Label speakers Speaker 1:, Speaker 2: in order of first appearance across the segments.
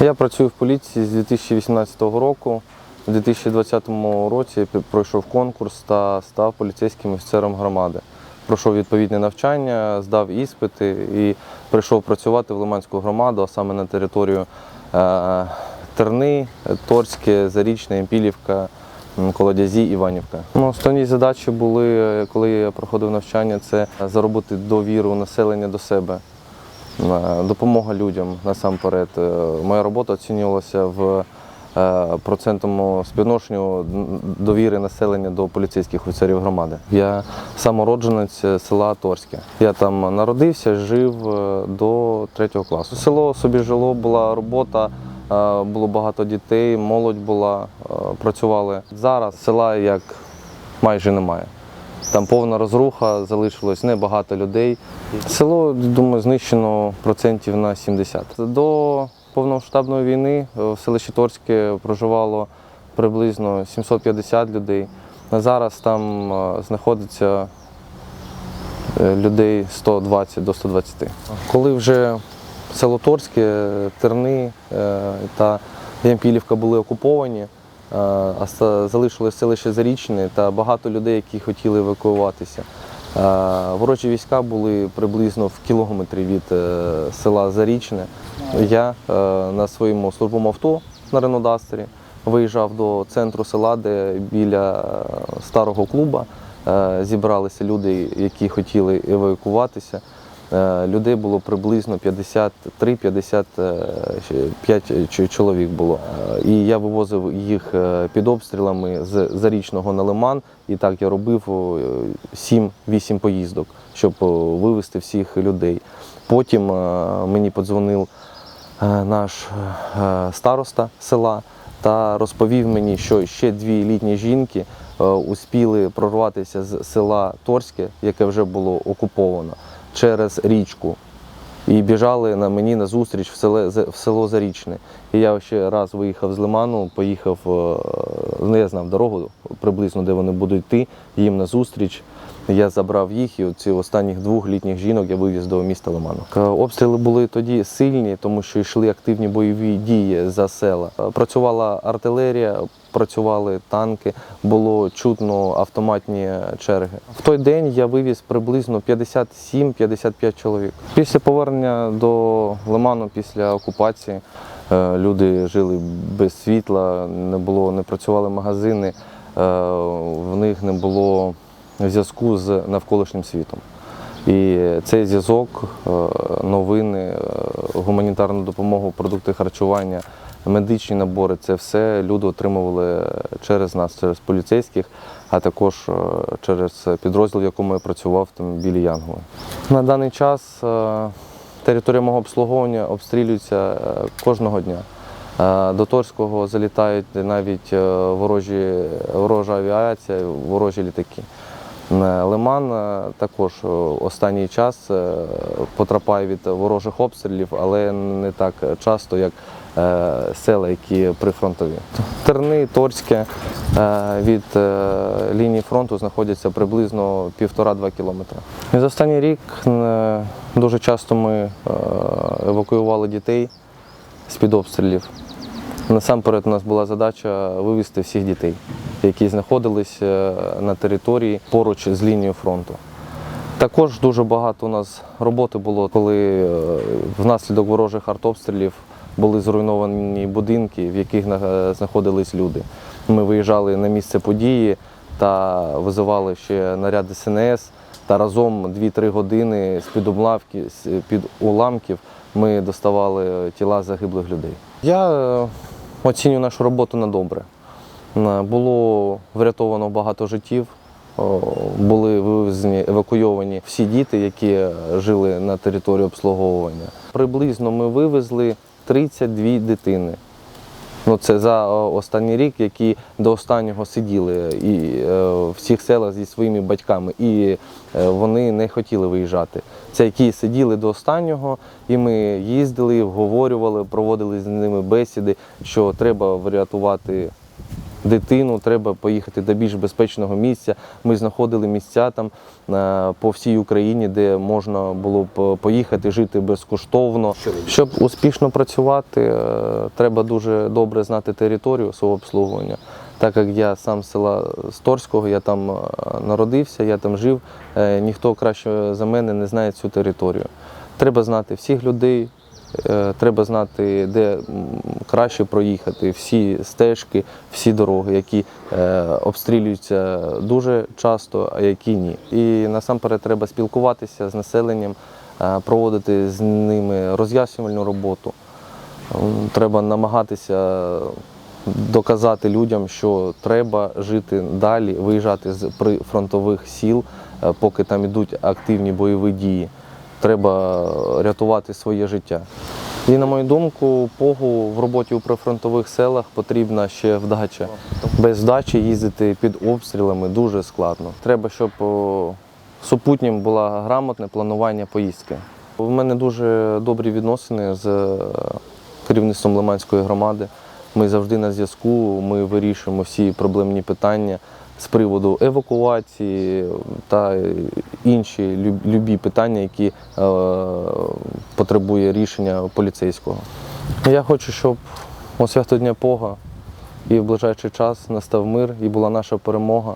Speaker 1: Я працюю в поліції з 2018 року. У 2020 році пройшов конкурс та став поліцейським офіцером громади. Пройшов відповідне навчання, здав іспити і прийшов працювати в Лиманську громаду, а саме на територію е, Терни, Торське, Зарічне, Емпілівка, Колодязі, Іванівка. Ну, основні задачі були, коли я проходив навчання, це заробити довіру населення до себе. Е, Допомога людям насамперед. Е, Моя робота оцінювалася в е, процентному співношенню довіри населення до поліцейських офіцерів громади. Я самородженець села Торське. Я там народився, жив до третього класу. Село собі жило, була робота, було багато дітей, молодь була, працювали. Зараз села як майже немає. Там повна розруха, залишилось небагато людей. Село, думаю, знищено процентів на 70. До повномасштабної війни в селищі Торське проживало приблизно 750 людей. Зараз там е, знаходиться е, людей 120 до 120. Коли вже село Торське, Терни е, та Ямпілівка були окуповані, е, а залишилось селище Зарічне та багато людей, які хотіли евакуюватися. Ворожі війська були приблизно в кілометрі від е, села Зарічне. Я е, на своєму службовому авто на Ренодастері виїжджав до центру села, де біля е, старого клуба е, зібралися люди, які хотіли евакуюватися. Е, Людей було приблизно 53-55 чоловік було. Е, І я вивозив їх е, під обстрілами з Зарічного на Лиман. І так я робив о, 7-8 поїздок, щоб вивезти всіх людей. Потім е, мені подзвонив е, наш е, староста села та розповів мені, що ще дві літні жінки е, успіли прорватися з села Торське, яке вже було окуповано, через річку. І біжали на мені на зустріч в село, в село Зарічне. І я ще раз виїхав з Лиману, поїхав, не ну я знав дорогу приблизно, де вони будуть йти, їм на зустріч. Я забрав їх і оці останніх двох літніх жінок я вивіз до міста Лиману. Е, Обстріли були тоді сильні, тому що йшли активні бойові дії за села. Е, Працювала артилерія, працювали танки, було чутно автоматні черги. В той день я вивіз приблизно 57-55 чоловік. Після повернення до Лиману після окупації е, люди жили без світла, не було, не працювали магазини, в них не було зв'язку з навколишнім світом. І цей зв'язок, е, новини, е, гуманітарну допомогу, продукти харчування, медичні набори це все люди отримували через нас, через поліцейських, а також е, через підрозділ, в якому я працював там біля Янголи. На даний час територія мого обслуговування обстрілюється кожного дня. До Торського залітають навіть ворожі, ворожа авіація, ворожі літаки. Е, Лиман е, також е, останній час потрапляє від ворожих обстрілів, але не так часто, як села, які прифронтові. Терни, Торське від лінії фронту знаходяться приблизно півтора-два кілометри. І за останній рік дуже часто ми евакуювали дітей з-під обстрілів. Насамперед у нас була задача вивезти всіх дітей, які знаходились е, на території поруч з лінією фронту. Також дуже багато у нас роботи було, коли е, внаслідок ворожих артобстрілів були зруйновані будинки, в яких знаходились люди. Ми виїжджали на місце події та визивали ще наряд СНС. Та разом 2-3 години з-під обламки, з-під уламків ми доставали тіла загиблих людей. Я е, оцінюю нашу роботу на добре. Е, Було врятовано багато життів, були вивезені, евакуйовані всі діти, які е, жили на території обслуговування. Приблизно ми вивезли 32 дитини. Ну, це за останній рік, які до останнього сиділи і е, в всіх селах зі своїми батьками, і е, вони не хотіли виїжджати. Це які сиділи до останнього, і ми їздили, обговорювали, проводили з ними бесіди, що треба врятувати дитину, треба поїхати до більш безпечного місця. Ми знаходили місця там е, по всій Україні, де можна було б поїхати жити безкоштовно. Щоб успішно працювати, е, треба дуже добре знати територію свого обслуговування. Так як я сам з села Сторського, я там е, народився, я там жив, е, ніхто краще за мене не знає цю територію. Треба знати всіх людей, е, треба знати, де краще проїхати, всі стежки, всі дороги, які е, обстрілюються дуже часто, а які ні. І насамперед треба спілкуватися з населенням, е, проводити з ними роз'яснювальну роботу. Треба намагатися доказати людям, що треба жити далі, виїжджати з прифронтових сіл, е, поки там ідуть активні бойові дії. Треба рятувати своє життя. І, на мою думку, погу в роботі у прифронтових селах потрібна ще вдача. Без вдачі їздити під обстрілами дуже складно. Треба, щоб супутнім було грамотне планування поїздки. У мене дуже добрі відносини з е, керівництвом Лиманської громади. Ми завжди на зв'язку, ми вирішуємо всі проблемні питання з приводу евакуації та інші любі питання, які е, потребує рішення поліцейського. Я хочу, щоб у свято Дня Пога і в ближайший час настав мир і була наша перемога,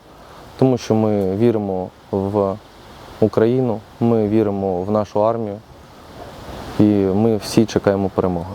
Speaker 1: тому що ми віримо в Україну, ми віримо в нашу армію і ми всі чекаємо перемоги.